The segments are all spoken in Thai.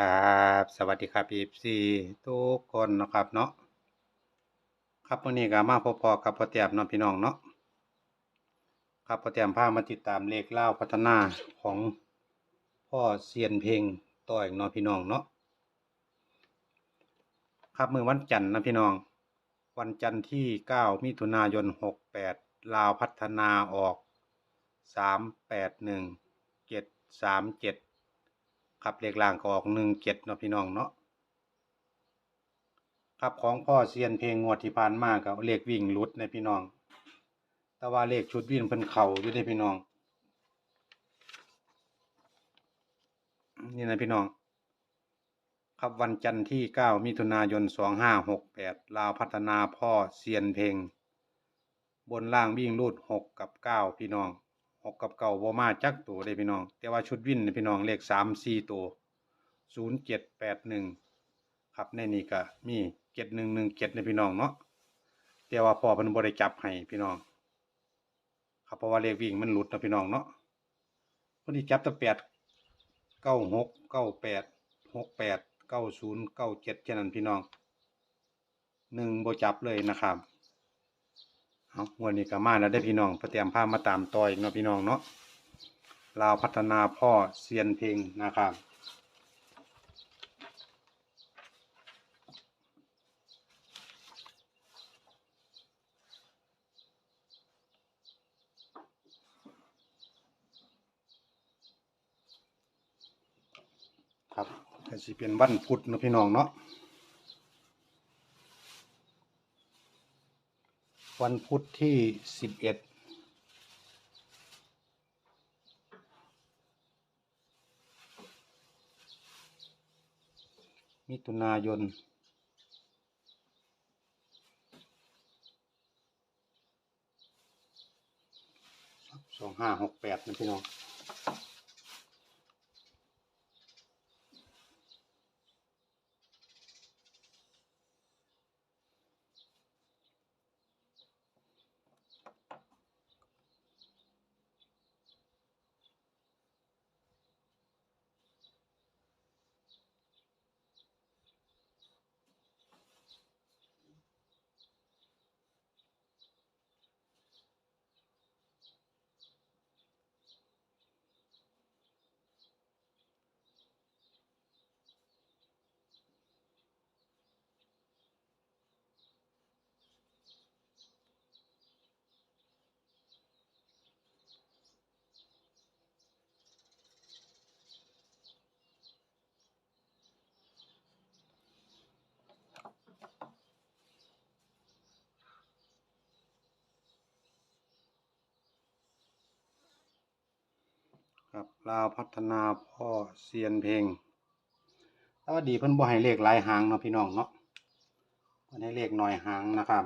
ครับสวัสดีครับ FC ทุกคนนะครับเนาะครับวันนี้ก็มาพบพอกับพ่อเตียมเนาะพี่น้องเนาะครับพ่อเตียมพามาติดตามเลขเล่าพัฒนาของพ่อเซียนเพลงต่ออีกเนาะพี่น้องเนาะครับมือวันจันทร์นะพี่น้อง วันจันทร์ที่ 9 มิถุนายน 68 ลาวพัฒนาออก 381 737 ครับเลขล่างก็ออกหนึ่งเจ็ดเนาะพี่น้องเนาะครับของพ่อเซียนเพลงงวดที่ผ่านมากับเลขวิ่งลุดในพี่น้อง แต่ว่าเลขชุดวิ่งเพิ่นเข่าอยู่ได้พี่น้อง นี่นะพี่น้อง ครับวันจันทร์ที่เก้ามิถุนายนสองห้าหกแปดลาวพัฒนาพ่อเซียนเพลง บนล่างวิ่งรูดหกกับเก้าพี่น้อง หกกับเก้าบ่มาจักตัวได้พี่น้อง แต่ว่าชุดวินพี่น้องเลขสามสี่ตัวศูนย์เจ็ดแปดหนึ่งครับในนี้ก็มีเจ็ดหนึ่งหนึ่งเจ็ดในพี่น้องเนาะแต่ว่าพอเพิ่นบ่ได้จับให้พี่น้อง ครับเพราะว่าเลขวิ่งมันหลุดนะพี่น้องเนาะเพิ่จับแต่แปดเก้าหกเก้าแปดหกแปดเก้าศูนย์เก้าเจ็ดแค่นั้นพี่น้องหนึ่งบ่จับเลยนะครับ เอาวันนี้ก็มาแล้วได้พี่น้องประเตรียมผ้ามาตามต่อยเนาะพี่น้องเนาะลาวพัฒนาพ่อเซียนเพลงนะครับครับก็สิเป็นวันพุธนะพี่น้องเนาะ วันพุธที่สิบเอ็ดมิถุนายนสองห้าหกแปดนะพี่น้อง ครับลาวพัฒนาพ่อเซียนเพลงแต่ว่าดีเพิ่นบ่ให้เลขหลายหางเนาะพี่น้องเนาะเพิ่นให้เลขน้อยหางนะครับ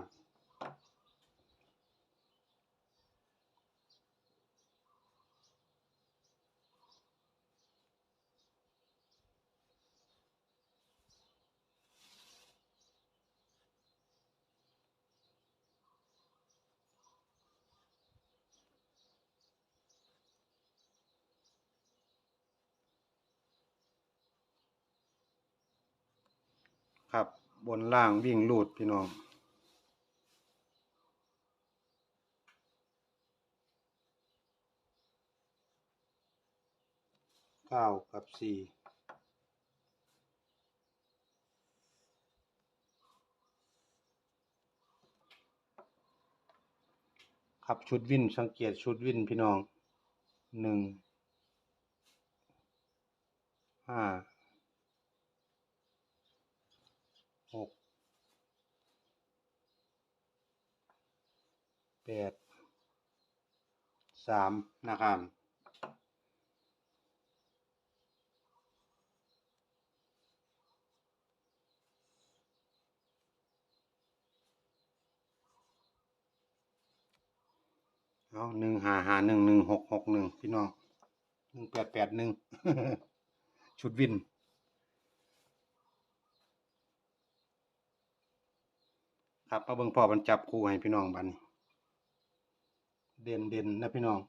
ครับ บนล่างวิ่งลูดพี่น้อง เก้ากับสี่ครับชุดวินสังเกตชุดวินพี่น้องหนึ่งห้า หกแปดสามนะครับเอาหนึ่งหาหาหนึ่งหนึ่งหกหกหนึ่งพี่น้องหนึ่งแปดแปดหนึ่งชุดวิน ครับมาเบิ่งพ่อมันจับคู่ให้พี่น้องบันเด่นเด่นนะพี่น้อง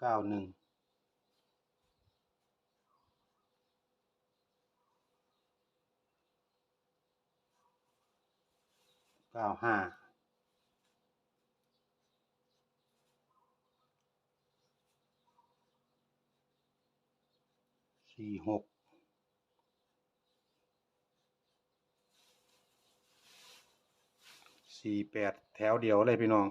เก้าหนึ่งเก้าห้าสี่หก สี่แปดแถวเดียวเลยพี่น้อง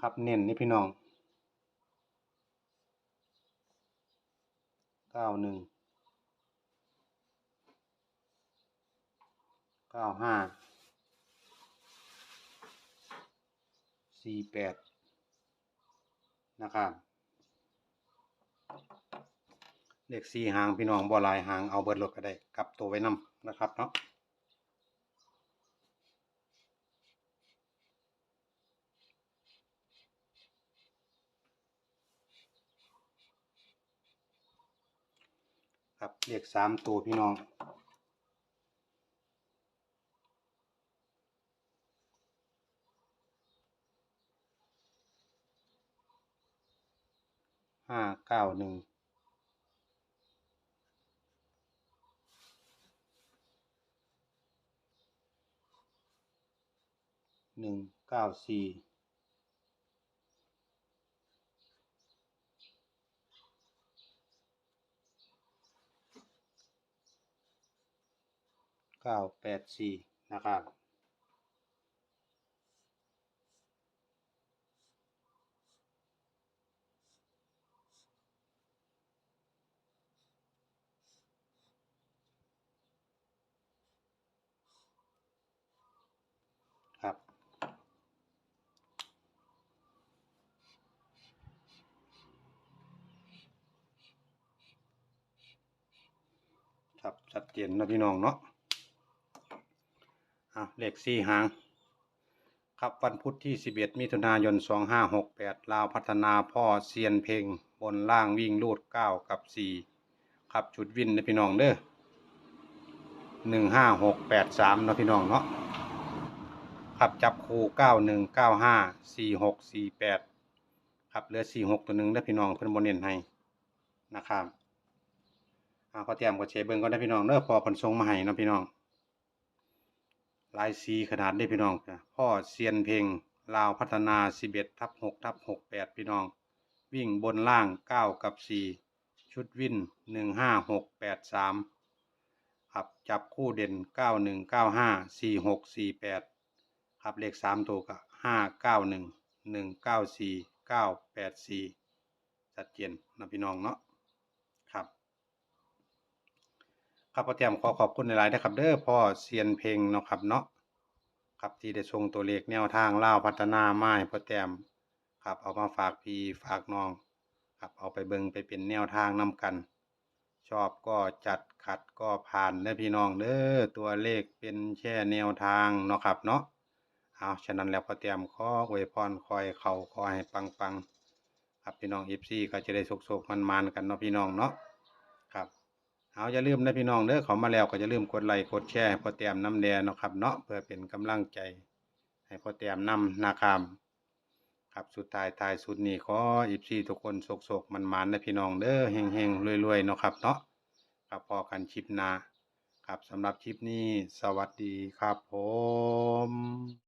ครับเน้นนี่พี่น้องเก้าหนึ่งเก้าห้าสี่แปดนะครับ เลขสี่หางพี่น้องบ่หลายหางเอาเบิดรถก็ได้กลับตัวไว้นำนะครับเนาะครับเลขสามตัวพี่น้องห้าเก้าหนึ่ง หนึ่งเก้าสี่เก้าแปดสี่นะครับ ครับชัดเจนนะพี่น้องเนาะอะเลขสี่หาง ครับวันพุธที่ 11 มิถุนายน 2568 ลาวพัฒนาพ่อเซียนเพลงบนล่างวิ่งลูด 9 กับ 4 ครับชุดวินนะพี่น้องเด้อ15683นาะพี่น้องเนาะครับจับคู่ 9195 4648 ครับเหลือ 46 ตัวหนึ่งได้พี่น้องเพิ่นบ่เน้นให้นะครับ เอาข้เตรียมกดเชเบิ้งก็ได้พี่น้องเด้อพอผลทรงมาให้นะพี่น้อง ลายซีขนาดได้พี่น้องพ่อเซียนเพลงลาวพัฒนาสิบเอ็ดทับหกทับหกแปดพี่น้อง วิ่งบนล่างเก้ากับสี่ชุดวิ่นหนึ่งห้าหกแปดสามขับจับคู่เด่นเก้าหนึ่งเก้าห้าสี่หกสี่แปดขับเลขสามตัวกับห้าเก้าหนึ่งหนึ่งเก้าสี่เก้าแปดสี่ชัดเจนนะพี่น้องเนาะครับ ครับพ่อเตรียมขอขอบคุณหลายๆนะครับ เด้อพ่อเซียนเพลงเนาะครับเนาะครับที่ได้ส่งตัวเลขแนวทางเล่าพัฒนาไม้พ่อเตรียมครับเอามาฝากพี่ฝากน้องครับเอาไปเบิงไปเป็นแนวทางนํกัน ชอบก็จัดขัดก็ผ่านเด้อพี่น้องเด้อตัวเลขเป็นแค่แนวทางเนาะครับเนาะเอาฉะนั้นแล้วพ่อเตรียมขออวยพรคอยเขาขอให้ปังครับพี่น้อง FC ก็จะได้สุขๆมันๆกันเนาะพี่น้องเนาะ เอาอย่าลืมนะพี่น้องเด้อเขามาแล้วก็อย่าลืมกดไลค์กดแชร์พอแต้มน้ำแดงเนาะครับเนาะเพื่อเป็นกำลังใจ ให้พ่อแต้มนำนะครับครับสุดท้ายท้ายสุดนี้ขออีพีทุกคนโศกๆมันๆนนะพี่น้องเด้อเฮงๆรวยๆเนาะครับเนาะครับพอกันคลิปนาครับสำหรับคลิปนี้ สวัสดีครับผม